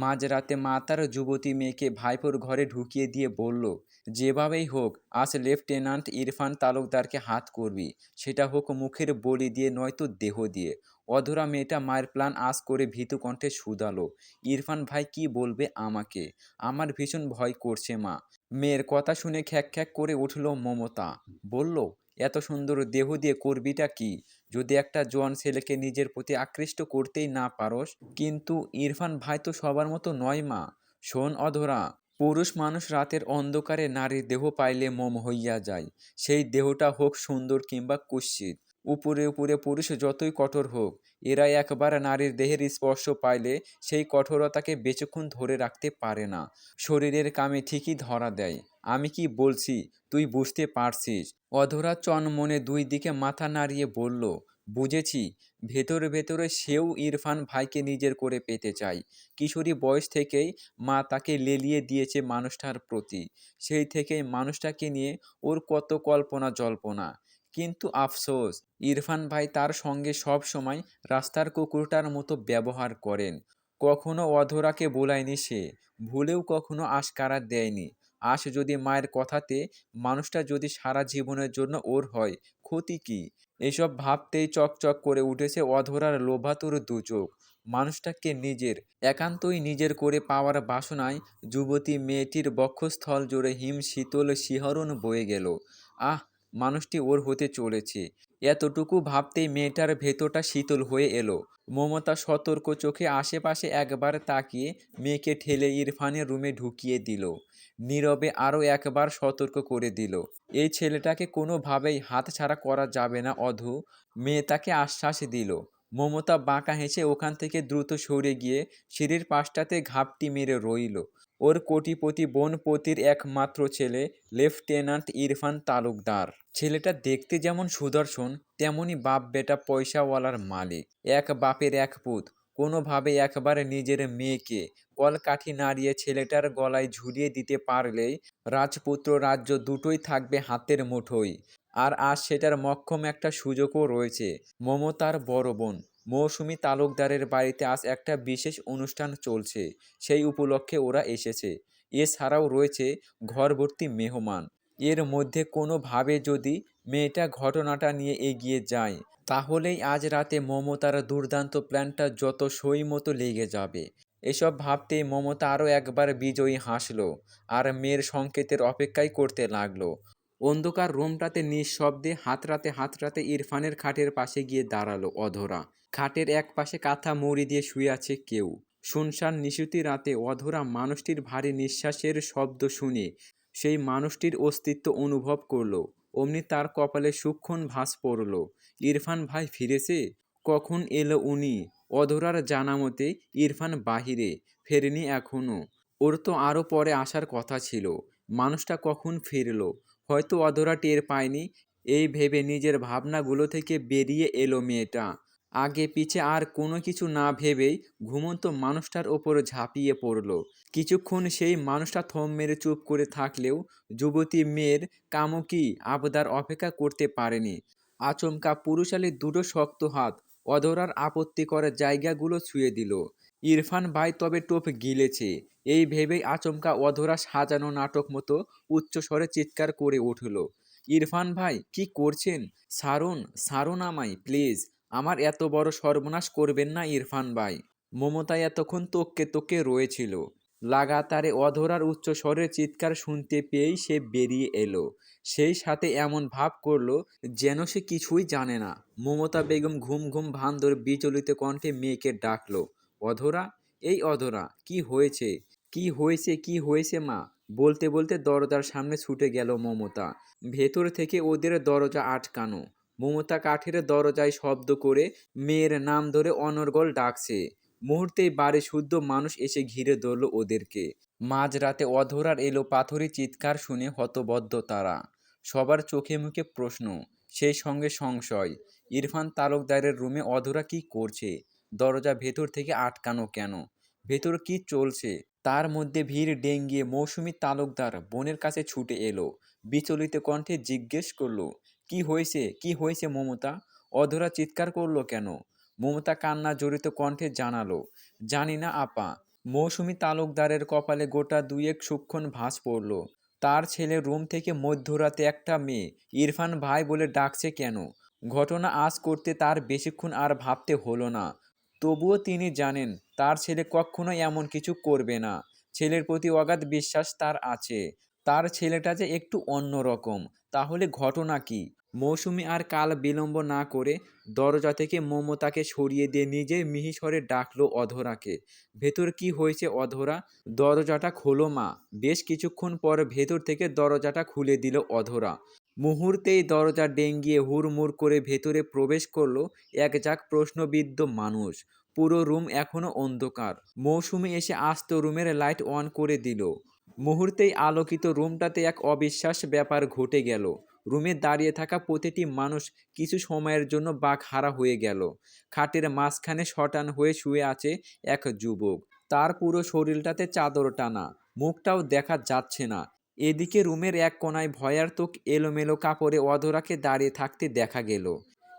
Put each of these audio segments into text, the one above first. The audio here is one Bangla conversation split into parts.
মাঝরাতে মা তার যুবতী মেয়েকে ভাইপোর ঘরে ঢুকিয়ে দিয়ে বলল, যেভাবেই হোক, আজ লেফটেন্যান্ট ইরফান তালুকদারকে হাত করবি। সেটা হোক মুখের বলি দিয়ে, নয়তো দেহ দিয়ে। অধরা মেয়েটা মায়ের প্ল্যান আজ করে ভীতু কণ্ঠে শুধালো, ইরফান ভাই কি বলবে আমাকে? আমার ভীষণ ভয় করছে মা। মেয়ের কথা শুনে খ্যাক খ্যাক করে উঠল মমতা, বলল, এত সুন্দর দেহ দিয়ে করবিটা কি? যদি একটা জোয়ান ছেলেকে নিজের প্রতি আকৃষ্ট করতেই না পারস, কিন্তু ইরফান ভাই তো সবার মতো নয় মা। শোন অধরা পুরুষ মানুষ রাতের অন্ধকারে নারীর দেহ পাইলে মম হইয়া যায়। সেই দেহটা হোক সুন্দর কিংবা কুৎসিত। উপরে উপরে পুরুষ যতই কঠোর হোক এরা একবার নারীর দেহের স্পর্শ পাইলে সেই কঠোরতাকে বেশিক্ষণ ধরে রাখতে পারে না। শরীরের কামে ঠিকই ধরা দেয়। আমি কি বলছি? তুই বুঝতে পারছিস। অধরা চনমনে দুই দিকে মাথা নাড়িয়ে বলল বুঝেছি, ভেতরে ভেতরে সেও ইরফান ভাইকে নিজের করে পেতে চায়। কিশোরী বয়স থেকেই মা তাকে লেলিয়ে দিয়েছে মানুষটার প্রতি। সেই থেকেই মানুষটাকে নিয়ে ওর কত কল্পনা জল্পনা। কিন্তু আফসোস, ইরফান ভাই তার সঙ্গে সব সময় রাস্তার কুকুরটার মতো ব্যবহার করেন। কখনো অধরাকে বোলায়নি সে, ভুলেও কখনো আশকারা দেয়নি। আজ যদি মায়ের কথাতে মানুষটা যদি সারা জীবনের জন্য ওর হয়, ক্ষতি কি? এসব ভাবতেই চকচক করে উঠেছে অধরার লোভাতুর দুচোখ মানুষটাকে নিজের, একান্তই নিজের করে পাওয়ার বাসনায় যুবতী মেয়েটির বক্ষস্থল জুড়ে হিম শীতল শিহরণ বয়ে গেল। আহ, মানুষটি ওর হতে চলেছে। এতটুকু ভাবতেই মেয়েটার ভেতরটা শীতল হয়ে এলো। মমতা সতর্ক চোখে আশেপাশে একবার তাকিয়ে মেয়েকে ঠেলে ইরফানের রুমে ঢুকিয়ে দিল। নীরবে আরও একবার সতর্ক করে দিল। এই ছেলেটাকে কোনোভাবেই হাতছাড়া করা যাবে না, অধু। মেয়ে তাকে আশ্বাস দিল। মমতা বাঁকা হেসে ওখান থেকে দ্রুত সরে গিয়ে সিঁড়ির পাশটাতে ঘাপটি মেরে রইল। ওর কোটিপতি বনপতির একমাত্র ছেলে, লেফটেন্যান্ট ইরফান তালুকদার। ছেলেটা দেখতে যেমন সুদর্শন তেমনই বাপ বেটা পয়সাওয়ালার মালিক। এক বাপের এক পুত। কোনোভাবে একবার নিজের মেয়েকে কলকাঠি নাড়িয়ে ছেলেটার গলায় ঝুলিয়ে দিতে পারলেই রাজপুত্র রাজ্য দুটোই থাকবে হাতের মুঠোয়। আর আজ সেটার মক্ষম একটা সুযোগও রয়েছে। মমতার বড় বোন, মৌসুমি তালুকদারের বাড়িতে আজ একটা বিশেষ অনুষ্ঠান চলছে। সেই উপলক্ষে ওরা এসেছে। এছাড়াও রয়েছে ঘরভর্তি মেহমান। এর মধ্যে কোনোভাবে যদি মেয়েটা ঘটনাটা নিয়ে এগিয়ে যায়, তাহলেই আজ রাতে মমতার দুর্দান্ত প্ল্যানটা যত সই মতো লেগে যাবে। এসব ভাবতেই মমতা আরও একবার বিজয়ী হাসলো আর মেয়ের সংকেতের অপেক্ষাই করতে লাগল। অন্ধকার রুমটাতে নিঃশব্দে হাতরাতে হাতরাতে ইরফানের খাটের পাশে গিয়ে দাঁড়াল অধরা। খাটের এক পাশে কাঁথা মুড়ি দিয়ে শুয়ে আছে কেউ। শুনশান নিশুতি রাতে অধরা মানুষটির ভারী নিঃশ্বাসের শব্দ শুনে সেই মানুষটির অস্তিত্ব অনুভব করল। অমনি তার কপালে সূক্ষ্ম ভাস পড়ল। ইরফান ভাই ফিরেছে? কখন এলো উনি? অধরার জানা মতে ইরফান বাহিরে, ফেরেনি এখনও ওর তো আরও পরে আসার কথা ছিল। মানুষটা কখন ফিরল? হয়তো অধরা টের পায়নি। এই ভেবে নিজের ভাবনাগুলো থেকে বেরিয়ে এলো মেয়েটা। আগে পিছে আর কোনো কিছু না ভেবেই ঘুমন্ত মানুষটার ওপর ঝাঁপিয়ে পড়ল। কিছুক্ষণ সেই মানুষটা থম মেরে চুপ করে থাকলেও যুবতী মেয়ের কামুকি আবদার অপেক্ষা করতে পারেনি। আচমকা পুরুষালীর দুটো শক্ত হাত অধরার আপত্তি করার জায়গাগুলো ছুঁয়ে দিল। ইরফান ভাই তবে টোপ গিলেছে। এই ভেবেই আচমকা অধরা সাজানো নাটক মতো উচ্চস্বরে চিৎকার করে উঠল। ইরফান ভাই, কি করছেন? সারুন সারুন আমায়, প্লিজ। আমার এত বড় সর্বনাশ করবেন না ইরফান ভাই। মমতা এতক্ষণ তোককে তোকে রয়েছিল। লাগাতারে অধরার উচ্চ স্বরের চিৎকার শুনতে পেয়েই সে বেরিয়ে এলো। সেই সাথে এমন ভাব করল যেন সে কিছুই জানে না। মমতা বেগম ঘুম ঘুম ভান ধরে বিচলিত কণ্ঠে মেয়েকে ডাকলো, অধরা, এই অধরা, কি হয়েছে? কি হয়েছে কি হয়েছে মা? বলতে বলতে দরজার সামনে ছুটে গেল মমতা। ভেতর থেকে ওদের দরজা আটকানো। মমতা কাঠের দরজায় শব্দ করে মেয়ের নাম ধরে অনর্গল ডাকছে। মুহূর্তেই বাড়ি শুদ্ধ মানুষ এসে ঘিরে ধরল ওদেরকে। মাঝরাতে অধরার এলো পাথরি চিৎকার শুনে হতবদ্ধ তারা। সবার চোখে মুখে প্রশ্ন, সেই সঙ্গে সংশয়, ইরফান তালুকদারের রুমে অধরা কি করছে? দরজা ভেতর থেকে আটকানো কেন? ভেতর কি চলছে? তার মধ্যে ভিড় ডেঙ্গিয়ে মৌসুমি তালুকদার বোনের কাছে ছুটে এলো, বিচলিত কণ্ঠে জিজ্ঞেস করল কি হয়েছে? কি হয়েছে মমতা? অধরা চিৎকার করল কেন? মমতা কান্না জড়িত কণ্ঠে জানালো, জানি না আপা। মৌসুমি তালুকদারের কপালে গোটা দুয়েক সূক্ষণ ভাঁজ পড়ল। তার ছেলে রুম থেকে মধ্যরাতে একটা মেয়ে, ইরফান ভাই বলে ডাকছে কেন? ঘটনা আজ করতে তার বেশিক্ষণ আর ভাবতে হলো না। তবুও তিনি জানেন, তার ছেলে কখনো এমন কিছু করবে না। ছেলের প্রতি অগাধ বিশ্বাস তার আছে। তার ছেলেটা যে একটু অন্যরকম। তাহলে ঘটনা কি? মৌসুমি আর কাল বিলম্ব না করে দরজা থেকে মমতাকে সরিয়ে দিয়ে নিজে মিহিস্বরে ডাকলো অধরাকে। ভেতর কি হয়েছে অধরা? দরজাটা খোলো মা। বেশ কিছুক্ষণ পর ভেতর থেকে দরজাটা খুলে দিল অধরা। মুহূর্তেই দরজা ডেঙ্গিয়ে হুড়মুড় করে ভেতরে প্রবেশ করল এক যাক প্রশ্নবিদ্ধ মানুষ। পুরো রুম এখনও অন্ধকার। মৌসুমি এসে আস্ত রুমের লাইট অন করে দিল। মুহূর্তেই আলোকিত রুমটাতে এক অবিশ্বাস ব্যাপার ঘটে গেল। রুমে দাঁড়িয়ে থাকা প্রতিটি মানুষ কিছু সময়ের জন্য বাঘ হারা হয়ে গেল। খাটের মাঝখানে শটান হয়ে শুয়ে আছে এক যুবক। তার পুরো শরীরটাতে চাদর টানা। মুখটাও দেখা যাচ্ছে না। এদিকে রুমের এক কোনায় ভয়ার্তক এলোমেলো কাপড়ে অধরাকে দাঁড়িয়ে থাকতে দেখা গেল।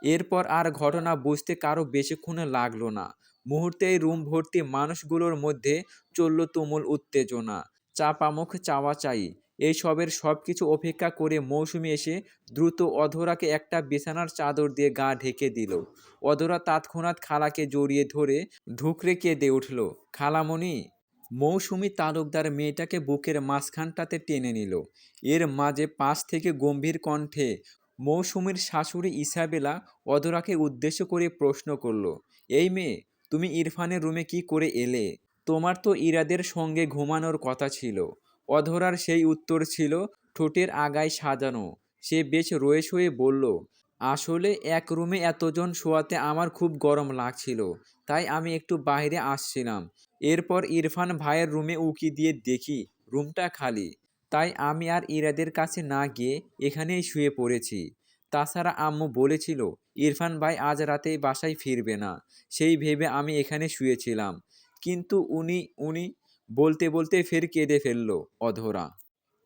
এরপর আর ঘটনা বুঝতে কারও বেশিক্ষণ লাগল না। মুহূর্তেই রুম ভর্তি মানুষগুলোর মধ্যে চলল তুমুল উত্তেজনা। চাপামুখ চাওয়া চাই। এইসবের সব কিছু উপেক্ষা করে মৌসুমি এসে দ্রুত অধরাকে একটা বিছানার চাদর দিয়ে গা ঢেকে দিল। অধরা তৎক্ষণাৎ খালাকে জড়িয়ে ধরে ঢুকরে কেঁদে উঠল, খালামণি! মৌসুমি তালুকদার মেয়েটাকে বুকের মাঝখানটাতে টেনে নিল। এর মাঝে পাশ থেকে গম্ভীর কণ্ঠে মৌসুমীর শাশুড়ি ইসাবেলা অধরাকে উদ্দেশ্য করে প্রশ্ন করল, এই মেয়ে, তুমি ইরফানের রুমে কি করে এলে? তোমার তো ইরাদের সঙ্গে ঘুমানোর কথা ছিল। অধরার সেই উত্তর ছিল, ঠোঁটের আগায় সাজানো। সে বেশ রয়ে শুয়ে বলল, আসলে এক রুমে এতজন শোয়াতে আমার খুব গরম লাগছিল, তাই আমি একটু বাইরে আসছিলাম। এরপর ইরফান ভাইয়ের রুমে উকি দিয়ে দেখি রুমটা খালি। তাই আমি আর ইরাদের কাছে না গিয়ে এখানেই শুয়ে পড়েছি। তাছাড়া আম্মু বলেছিল, ইরফান ভাই আজ রাতে বাসায় ফিরবে না। সেই ভেবে আমি এখানে শুয়েছিলাম। কিন্তু উনি উনি বলতে বলতে ফের কেঁদে ফেলল অধরা।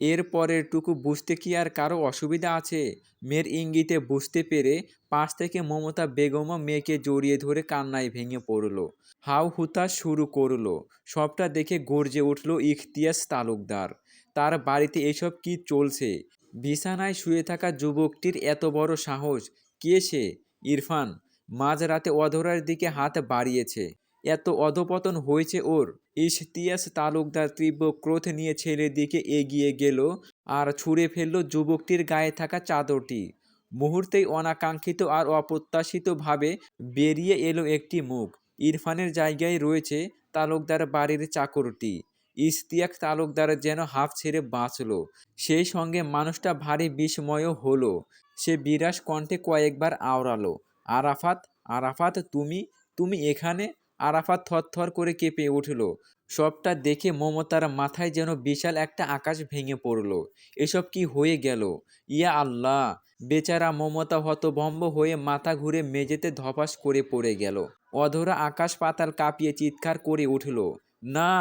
এর পরের টুকু বুঝতে কি আর কারও অসুবিধা আছে? মেয়ের ইঙ্গিতে বুঝতে পেরে পাশ থেকে মমতা বেগমও মেয়েকে জড়িয়ে ধরে কান্নায় ভেঙে পড়ল। হাউ হুতাশ শুরু করল। সবটা দেখে গর্জে উঠল ইখতিয়াস তালুকদার। তার বাড়িতে এসব কি চলছে? বিছানায় শুয়ে থাকা যুবকটির এত বড় সাহস। কে সে? ইরফান, মাঝরাতে অধরার দিকে হাত বাড়িয়েছে। এত অধপতন হয়েছে ওর। ইশতিয়াস তালুকদার তীব্র ক্রোধ নিয়ে ছেলের দিকে এগিয়ে গেল আর ছুঁড়ে ফেলল যুবকটির গায়ে থাকা চাদরটি। মুহূর্তেই অনাকাঙ্ক্ষিত আর অপ্রত্যাশিতভাবে বেরিয়ে এলো একটি মুখ। ইরফানের জায়গায় রয়েছে তালুকদার বাড়ির চাকরটি। ইশতিয়াক তালুকদার যেন হাফ ছেড়ে বাঁচল। সেই সঙ্গে মানুষটা ভারী বিস্ময়ও হলো। সে বিরাস কণ্ঠে কয়েকবার আওড়ালো, আরাফাত আরাফাত, তুমি তুমি এখানে? আরাফাত থরথর করে কেঁপে উঠল। সবটা দেখে মমতার মাথায় যেন বিশাল একটা আকাশ ভেঙে পড়ল। এসব কি হয়ে গেল? ইয়া আল্লাহ! বেচারা মমতা হতভম্ব হয়ে মাথা ঘুরে মেঝেতে ধপাস করে পড়ে গেল। অধরা আকাশ পাতাল কাঁপিয়ে চিৎকার করে উঠল, না!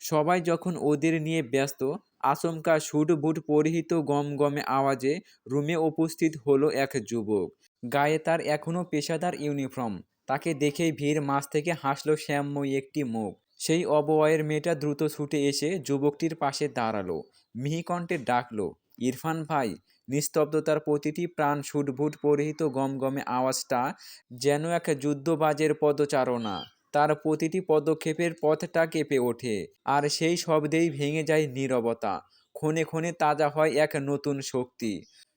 সবাই যখন ওদের নিয়ে ব্যস্ত, আচমকা বুট পরিহিত গমগমে আওয়াজে রুমে উপস্থিত হলো এক যুবক। গায়ে তার এখনও পেশাদার ইউনিফর্ম। তাকে দেখেই ভিড় মাছ থেকে হাসলো শ্যামময়ী একটি মুখ। সেই অবয়ের মেয়েটা দ্রুত ছুটে এসে যুবকটির পাশে দাঁড়াল। মিহিকণ্ঠে ডাকলো, ইরফান ভাই, নিস্তব্ধতার প্রতিটি প্রাণ সুটভুট পরিহিত গমগমে আওয়াজটা যেন এক যুদ্ধবাজের পদচারণা। তার প্রতিটি পদক্ষেপের পথটা কেঁপে ওঠে, আর সেই শব্দেই ভেঙে যায় নীরবতা। ক্ষণে ক্ষণে তাজা হয় এক নতুন শক্তি।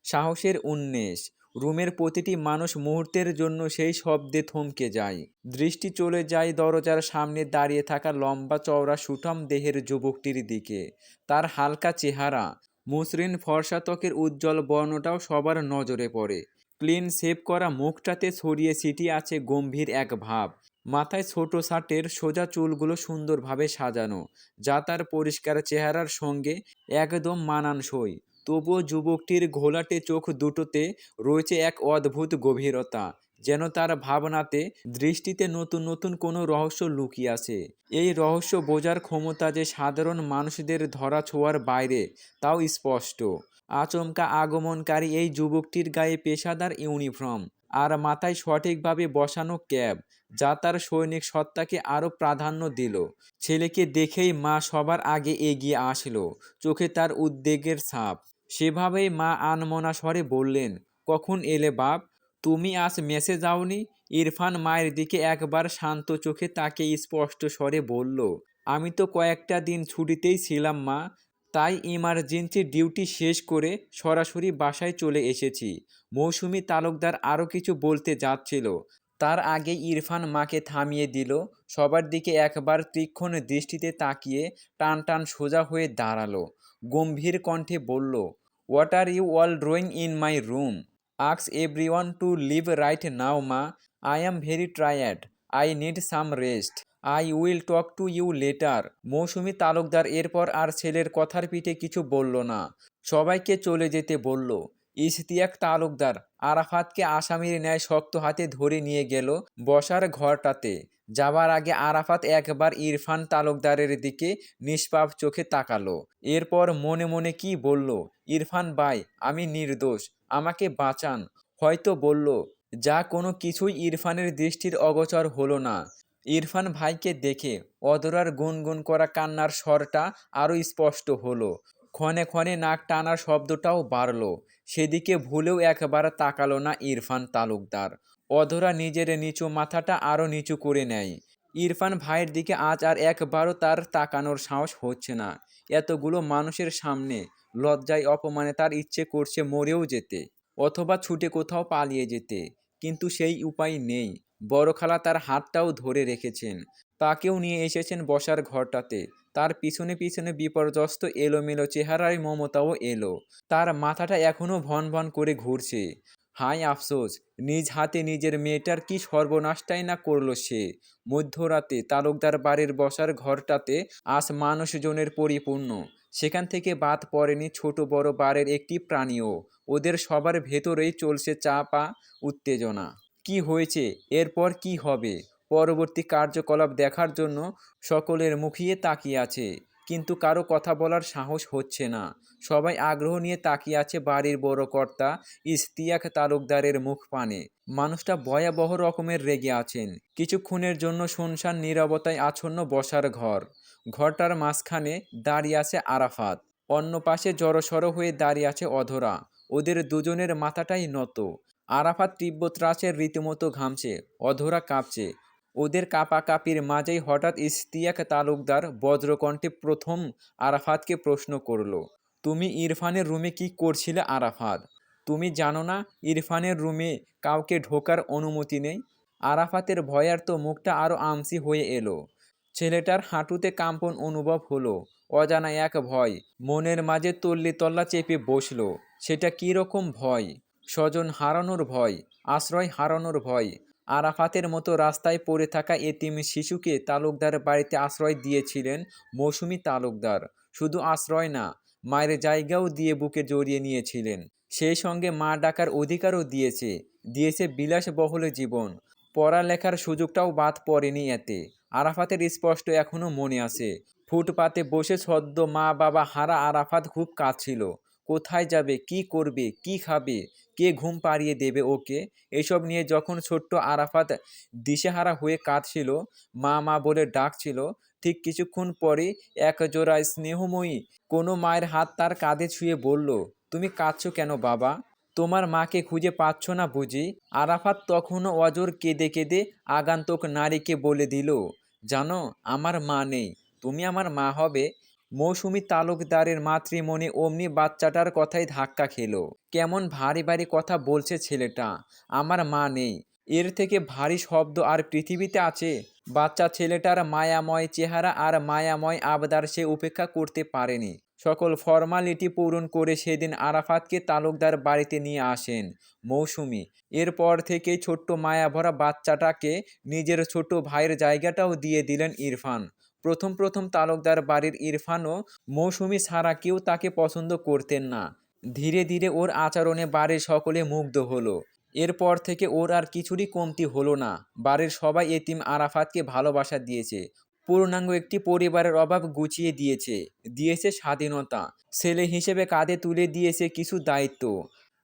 সাহসের উন্মেষ রুমের প্রতিটি মানুষ মুহূর্তের জন্য সেই শব্দে থমকে যায়। দৃষ্টি চলে যায় দরজার সামনে দাঁড়িয়ে থাকা লম্বা চওড়া সুঠাম দেহের যুবকটির দিকে। তার হালকা চেহারা, মসৃণ ফর্সা ত্বকের উজ্জ্বল বর্ণটাও সবার নজরে পড়ে। ক্লিন সেভ করা মুখটাতে ছড়িয়ে ছিটিয়ে আছে গম্ভীর এক ভাব। মাথায় ছোট শার্টের সোজা চুলগুলো সুন্দরভাবে সাজানো, যা তার পরিষ্কার চেহারার সঙ্গে একদম মানানসই। তবুও যুবকটির ঘোলাটে চোখ দুটোতে রয়েছে এক অদ্ভুত গভীরতা, যেন তার ভাবনাতে দৃষ্টিতে নতুন নতুন কোনো রহস্য লুকিয়ে আছে। এই রহস্য বোঝার ক্ষমতা যে সাধারণ মানুষদের ধরা ছোঁয়ার বাইরে, তাও স্পষ্ট। আচমকা আগমনকারী এই যুবকটির গায়ে পেশাদার ইউনিফর্ম আর মাথায় সঠিকভাবে বসানো ক্যাব যা তার সৈনিক সত্তাকে আরও প্রাধান্য দিল। ছেলেকে দেখেই মা সবার আগে এগিয়ে আসলো, চোখে তার উদ্বেগের ছাপ। সেভাবেই মা আনমনা স্বরে বললেন, কখন এলে বাপ? তুমি আজ মেসে যাওনি? ইরফান মায়ের দিকে একবার শান্ত চোখে তাকে স্পষ্ট স্বরে বলল, আমি তো কয়েকটা দিন ছুটিতেই ছিলাম মা, তাই ইমার্জেন্সি ডিউটি শেষ করে সরাসরি বাসায় চলে এসেছি। মৌসুমি তালুকদার আরও কিছু বলতে যাচ্ছিল। তার আগে ইরফান মাকে থামিয়ে দিল, সবার দিকে একবার তীক্ষ্ণ দৃষ্টিতে তাকিয়ে টান টান সোজা হয়ে দাঁড়াল। গম্ভীর কণ্ঠে বলল what are you all drawing in my room asks everyone to leave right now মা I am very tired I need some rest I will talk to you later Mousumi Talukdar এরপর আর ছেলের কথার পিঠে কিছু বলল না। সবাইকে চলে যেতে বলল, ইশতিয়াক তালুকদার, আরাফাতকে আসামির ন্যায় শক্ত হাতে ধরে নিয়ে গেল বসার ঘরটাতে। যাবার আগে আরাফাত একবার ইরফান তালুকদারের দিকে নিষ্পাপ চোখে তাকালো। এরপর মনে মনে কি বলল, ইরফান ভাই, আমি নির্দোষ, আমাকে বাঁচান। হয়তো বলল, যা কোনো কিছুই ইরফানের দৃষ্টির অগোচর হলো না। ইরফান ভাইকে দেখে অদরার গুনগুন করা কান্নার স্বরটা আরও স্পষ্ট হলো। ক্ষণে ক্ষণে নাক টানার শব্দটাও বাড়ল। সেদিকে ভুলেও একবার তাকালো না ইরফান তালুকদার। অধরা নিজের নিচু মাথাটা আরও নিচু করে নেয়। ইরফান ভাইয়ের দিকে আজ আর একবারও তার তাকানোর সাহস হচ্ছে না। এতগুলো মানুষের সামনে লজ্জায় অপমানে তার ইচ্ছে করছে মরেও যেতে অথবা ছুটে কোথাও পালিয়ে যেতে। কিন্তু সেই উপায় নেই। বড় খালা তার হাতটাও ধরে রেখেছেন। তাকেও নিয়ে এসেছেন বসার ঘরটাতে। তার পিছনে পিছনে বিপর্যস্ত এলোমেলো চেহারায় মমতাও এলো। তার মাথাটা এখনও ভন ভন করে ঘুরছে। হাই আফসোস, নিজ হাতে নিজের মেয়েটার কি সর্বনাশটাই না করল সে? মধ্যরাতে তালুকদার বাড়ির বসার ঘরটাতে আজ মানুষজনের পরিপূর্ণ। সেখান থেকে বাদ পড়েনি ছোট বড় বারের একটি প্রাণীও। ওদের সবার ভেতরেই চলছে চাপা উত্তেজনা। কি হয়েছে? এরপর কি হবে? পরবর্তী কার্যকলাপ দেখার জন্য সকলের মুখিয়ে তাকিয়ে আছে। কিন্তু কারও কথা বলার সাহস হচ্ছে না। সবাই আগ্রহ নিয়ে তাকিয়ে আছে বাড়ির বড় কর্তা, ইস্তিয়াক তালুকদারের মুখ পানে। মানুষটা ভয়াবহ রকমের রেগে আছেন। কিছুক্ষণের জন্য শুনশান নীরবতায় আচ্ছন্ন বসার ঘর। ঘরটার মাঝখানে দাঁড়িয়ে আছে আরাফাত। অন্য পাশে জড়সড় হয়ে দাঁড়িয়ে আছে অধরা। ওদের দুজনের মাথাটাই নত। আরাফাত তীব্র ত্রাসের রীতিমতো ঘামছে। অধরা কাঁপছে। ওদের কাপাকাপির মাঝেই হঠাৎ ইস্তিয়াক তালুকদার বজ্রকণ্ঠে প্রথম আরাফাতকে প্রশ্ন করল, তুমি ইরফানের রুমে কি করছিলে আরাফাত? তুমি জানো না ইরফানের রুমে কাউকে ঢোকার অনুমতি নেই? আরাফাতের ভয়ার্ত মুখটা আরও আমসি হয়ে এলো। ছেলেটার হাঁটুতে কাম্পন অনুভব হলো, অজানা এক ভয়, মনের মাঝে তল্লি তল্লা চেপে বসল, সেটা কী রকম ভয়? স্বজন হারানোর ভয়, আশ্রয় হারানোর ভয় আরাফাতের মতো রাস্তায় পড়ে থাকা এতিম শিশুকে তালুকদার বাড়িতে আশ্রয় দিয়েছিলেন মৌসুমি তালুকদার। শুধু আশ্রয় না, মায়ের জায়গাও দিয়ে বুকে জড়িয়ে নিয়েছিলেন। সেই সঙ্গে মা ডাকার অধিকারও দিয়েছে দিয়েছে বিলাসবহুল জীবন। পড়ালেখার সুযোগটাও বাদ পড়েনি এতে। আরাফাতের স্পষ্ট এখনও মনে আছে, ফুটপাতে বসে সদ্য মা বাবা হারা আরাফাত খুব কাঁদছিল কোথায় যাবে, কি করবে, কি খাবে, কে ঘুম পাড়িয়ে দেবে ওকে? এসব নিয়ে যখন ছোট্ট আরাফাত দিশেহারা হয়ে কাঁদছিল, মা মা বলে ডাকছিল, ঠিক কিছুক্ষণ পরে এক জোড়া স্নেহময়ী কোনো মায়ের হাত তার কাঁধে ছুঁয়ে বলল, তুমি কাঁদছো কেন বাবা? তোমার মাকে খুঁজে পাচ্ছ না বুঝি? আরাফাত তখনও অজর কেঁদে কেঁদে আগান্তক নারীকে বলে দিল, জানো, আমার মা নেই। তুমি আমার মা হবে মৌসুমি তালুকদারের মাতৃমণি অমনি বাচ্চাটার কথাই ধাক্কা খেলো। কেমন ভারী ভারী কথা বলছে ছেলেটা। আমার মা নেই। এর থেকে ভারী শব্দ আর পৃথিবীতে আছে। বাচ্চা ছেলেটার মায়াময় চেহারা আর মায়াময় আবদার সে উপেক্ষা করতে পারেনি। সকল ফর্মালিটি পূরণ করে সেদিন আরাফাতকে তালুকদার বাড়িতে নিয়ে আসেন মৌসুমি। এরপর থেকেই ছোট্ট মায়াভরা বাচ্চাটাকে নিজের ছোট ভাইয়ের জায়গাটাও দিয়ে দিলেন ইরফান। প্রথম প্রথম তালুকদার বাড়ির ইরফানও মৌসুমি ছাড়া কেউ তাকে পছন্দ করতেন না। ধীরে ধীরে ওর আচরণে বাড়ির সকলে মুগ্ধ হলো। এরপর থেকে ওর আর কিছুরই কমতি হলো না। বাড়ির সবাই এতিম আরাফাতকে ভালোবাসা দিয়েছে। পূর্ণাঙ্গ একটি পরিবারের অভাব গুছিয়ে দিয়েছে। দিয়েছে স্বাধীনতা। ছেলে হিসেবে কাঁধে তুলে দিয়েছে কিছু দায়িত্ব।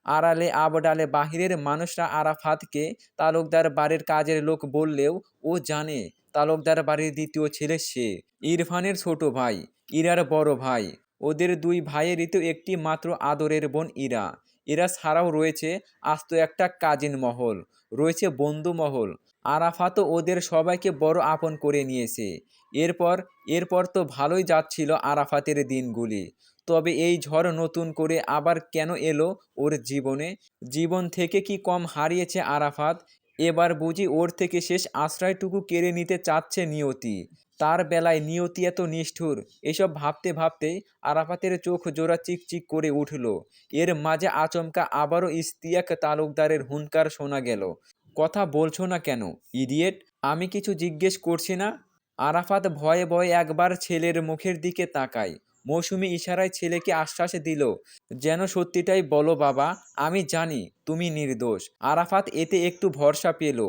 আড়ালে আবডালে বাহিরের মানুষরা আরাফাতকে তালুকদার বাড়ির কাজের লোক বললেও ও জানে তালুকদার বাড়ির দ্বিতীয় ছেলে সে। ইরফানের ছোট ভাই, ইরার বড় ভাই। ওদের দুই ভাইয়েরই তো একটি মাত্র আদরের বোন ইরা। এরা ছাড়াও রয়েছে আস্ত একটা কাজিন মহল, রয়েছে বন্ধু মহল। আরাফাতও ওদের সবাইকে বড় আপন করে নিয়েছে। এরপর এরপর তো ভালোই যাচ্ছিল আরাফাতের দিনগুলি। তবে এই ঝড় নতুন করে আবার কেন এলো ওর জীবনে? জীবন থেকে কি কম হারিয়েছে আরাফাত? এবার বুঝি ওর থেকে শেষ আশ্রয়টুকু কেড়ে নিতে চাচ্ছে নিয়তি। তার বেলায় নিয়তি এত নিষ্ঠুর, এসব ভাবতে ভাবতেই আরাফাতের চোখ জোড়া চিকচিক করে উঠল। এর মাঝে আচমকা আবারও ইস্তিয়াক তালুকদারের হুঙ্কার শোনা গেল। কথা বলছো না কেন, ইডিয়েট? আমি কিছু জিজ্ঞেস করছি না? আরাফাত ভয়ে ভয়ে একবার ছেলের মুখের দিকে তাকায়। মৌসুমি ইশারায় ছেলেকে আশ্বাস দিল, যেন সত্যিটাই বলো বাবা, আমি জানি তুমি নির্দোষ। আরাফাত এতে একটু ভরসা পেল।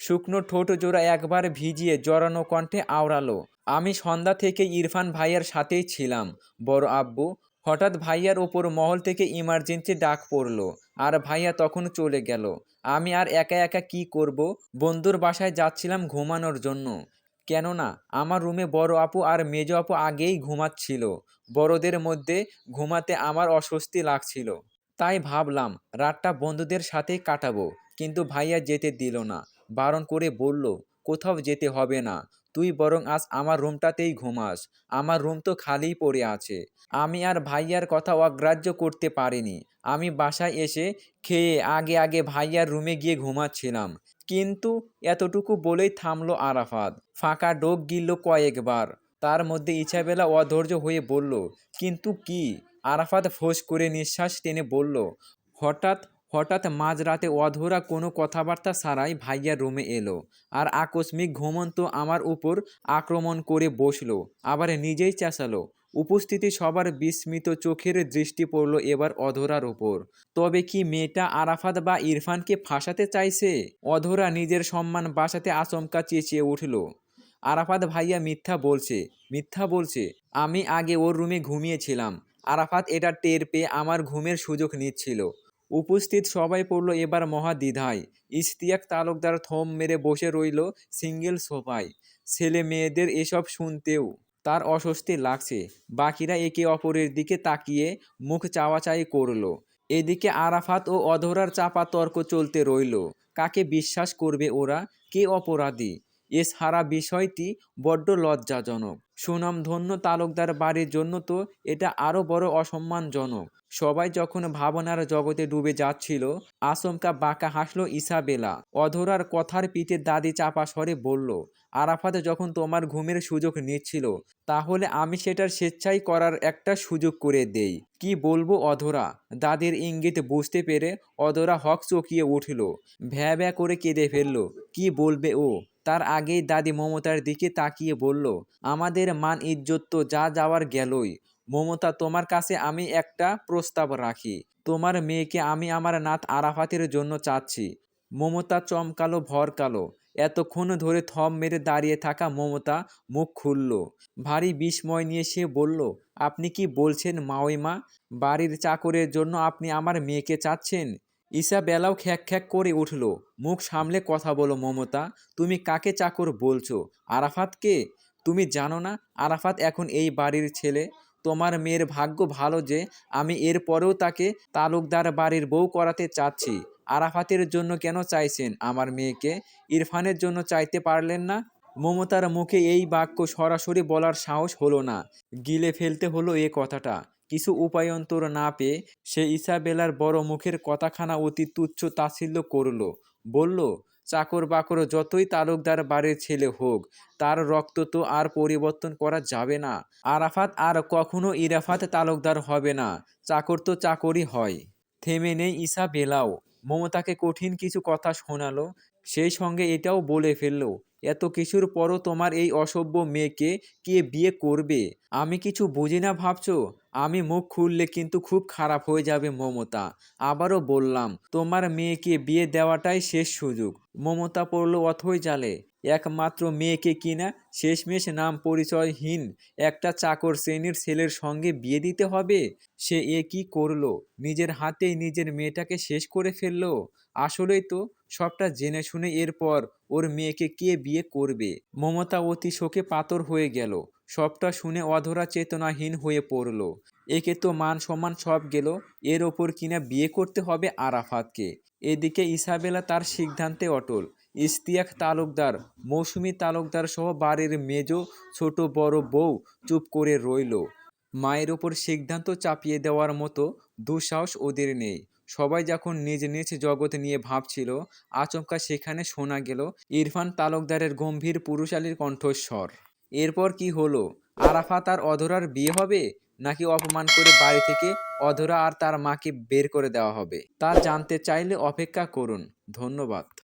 শুকনো ঠোঁট জোড়া একবার ভিজিয়ে জড়ানো কণ্ঠে আওড়ালো, আমি সন্ধ্যা থেকে ইরফান ভাইয়ার সাথেই ছিলাম, বড় আব্বু। হঠাৎ ভাইয়ার ওপর মহল থেকে ইমার্জেন্সি ডাক পড়ল, আর ভাইয়া তখন চলে গেল, আমি আর একা একা কি করব? বন্ধুর বাসায় যাচ্ছিলাম ঘুমানোর জন্য। কেননা আমার রুমে বড় আপু আর মেজ আপু আগেই ঘুমাচ্ছিল। বড়দের মধ্যে ঘুমাতে আমার অস্বস্তি লাগছিল। তাই ভাবলাম, রাতটা বন্ধুদের সাথেই কাটাবো। কিন্তু ভাইয়া যেতে দিল না। বারণ করে বলল, কোথাও যেতে হবে না। তুই বরং আজ আমার রুমটাতেই ঘুমাস। আমার রুম তো খালিই পড়ে আছে। আমি আর ভাইয়ার কথা অগ্রাহ্য করতে পারিনি। আমি বাসায় এসে খেয়ে আগে আগে ভাইয়ার রুমে গিয়ে ঘুমাচ্ছিলাম। কিন্তু এতটুকু বলেই থামলো আরাফাত। ফাঁকা ডোক গিলল কয়েকবার। তার মধ্যে ইচ্ছাবেলা অধৈর্য হয়ে বলল, কিন্তু কি? আরাফাত ফোঁস করে নিঃশ্বাস টেনে বলল, হঠাৎ হঠাৎ মাঝরাতে অধরা কোনো কথাবার্তা ছাড়াই ভাইয়ার রুমে এলো আর আকস্মিক ঘুমন্ত আমার উপর আক্রমণ করে বসল, আবার নিজেই চেঁচালো। উপস্থিতি সবার বিস্মিত চোখের দৃষ্টি পড়ল এবার অধরার ওপর তবে কি মেয়েটা আরাফাত বা ইরফানকে ফাঁসাতে চাইছে? অধরা নিজের সম্মান বাঁচাতে আচমকা চেঁচিয়ে উঠল। আরাফাত ভাইয়া মিথ্যা বলছে মিথ্যা বলছে, আমি আগে ওর রুমে ঘুমিয়েছিলাম। আরাফাত এটা টের পেয়ে আমার ঘুমের সুযোগ নিচ্ছিল। উপস্থিত সবাই পড়ল এবার মহা দ্বিধায়। ইশতিয়াক তালুকদার থম মেরে বসে রইল সিঙ্গেল সোফায়। ছেলে মেয়েদের এসব শুনতেও তার অস্বস্তি লাগছে। বাকিরা একে অপরের দিকে তাকিয়ে মুখ চাওয়াচাই করল। এদিকে আরাফাত ও অধরার চাপা তর্ক চলতে রইল। কাকে বিশ্বাস করবে ওরা? কে অপরাধী? এ সারা বিষয়টি বড্ড লজ্জাজনক। সুনামধন্য তালুকদার বাড়ির জন্য তো এটা আরও বড় অসম্মানজনক। সবাই যখন ভাবনার জগতে ডুবে যাচ্ছিল, আচমকা বাঁকা হাসলো ইসাবেলা। অধরার কথার পিঠে দাদি চাপা স্বরে বলল, আরাফাত যখন তোমার ঘুমের সুযোগ নিচ্ছিল, তাহলে আমি সেটার স্বেচ্ছাই করার একটা সুযোগ করে দেই। কি বলব অধরা? দাদির ইঙ্গিত বুঝতে পেরে অধরা হক চকিয়ে উঠল, ভ্যা ভ্যা করে কেঁদে ফেলল, কি বলবে ও? তার আগেই দাদি মমতার দিকে তাকিয়ে বলল, আমাদের মান ইজ্জত তো যা যাওয়ার গেলই। মমতা, তোমার কাছে আমি একটা প্রস্তাব রাখি। তোমার মেয়েকে আমি আমার নাত আরাফাতের জন্য চাচ্ছি মমতা চমকালো, ভরকালো। এতক্ষণ ধরে থম মেরে দাঁড়িয়ে থাকা মমতা মুখ খুলল। ভারী বিস্ময় নিয়ে সে বলল, আপনি কি বলছেন মাওইমা বাড়ির চাকরের জন্য আপনি আমার মেয়েকে চাচ্ছেন? ইসাবেলাও খ্যাক খ্যাক করে উঠল। মুখ সামলে কথা বলো মমতা, তুমি কাকে চাকর বলছো? আরাফাতকে? তুমি জানো না আরাফাত এখন এই বাড়ির ছেলে? তোমার মেয়ের ভাগ্য ভালো যে আমি এর পরেও তাকে তালুকদার বাড়ির বউ করাতে চাচ্ছি। আরাফাতের জন্য কেন চাইছেন আমার মেয়েকে? ইরফানের জন্য চাইতে পারলেন না? মমতার মুখে এই বাক্য সরাসরি বলার সাহস হলো না। গিলে ফেলতে হলো এ কথাটা। কিছু উপায়ন্তর না পেয়ে সে ইসাবেলার বড় মুখের কথাখানা অতি তুচ্ছ তাচ্ছিল্য করল। বলল, চাকর বাকর যতই তালুকদার বাড়ির ছেলে হোক, তার রক্ত তো আর পরিবর্তন করা যাবে না। আরাফাত আর কখনো ইরাফাত তালুকদার হবে না। চাকর তো চাকরই হয়। থেমে নেই ইসা বেলাও মমতাকে কঠিন কিছু কথা শোনালো। সেই সঙ্গে এটাও বলে ফেলল, এত কিছুর পরও তোমার এই অসভ্য মেয়েকে কে বিয়ে করবে? আমি কিছু বুঝি না ভাবছ? আমি মুখ খুললে কিন্তু খুব খারাপ হয়ে যাবে মমতা। আবারও বললাম, তোমার মেয়েকে বিয়ে দেওয়াটাই শেষ সুযোগ মমতা পড়ল অথই জালে। একমাত্র মেয়েকে কিনা শেষমেশ নাম পরিচয়হীন একটা চাকর শ্রেণির ছেলের সঙ্গে বিয়ে দিতে হবে? সে এ কি করল? নিজের হাতেই নিজের মেয়েটাকে শেষ করে ফেলল? আসলেই তো, সবটা জেনে শুনে এরপর ওর মেয়েকে কে বিয়ে করবে? মমতা অতি শোকে পাথর হয়ে গেল। সবটা শুনে অধরা চেতনাহীন হয়ে পড়ল। একে তো মান সম্মান সব গেল, এর ওপর কিনা বিয়ে করতে হবে আরাফাতকে। এদিকে ইসাবেলা তার সিদ্ধান্তে অটল। ইস্তিয়াক তালুকদার, মৌসুমি তালুকদার সহ বাড়ির মেজ, ছোট, বড় বউ চুপ করে রইল। মায়ের ওপর সিদ্ধান্ত চাপিয়ে দেওয়ার মতো দুঃসাহস ওদের নেই। সবাই যখন নিজ নিজ জগৎ নিয়ে ভাবছিল, আচমকা সেখানে শোনা গেল, ইরফান তালুকদারের গম্ভীর পুরুষালীর কণ্ঠস্বর। এরপর কি হলো? আরাফাত আর অধরার বিয়ে হবে? নাকি অপমান করে বাড়ি থেকে অধরা আর তার মাকে বের করে দেওয়া হবে? তা জানতে চাইলে অপেক্ষা করুন। ধন্যবাদ।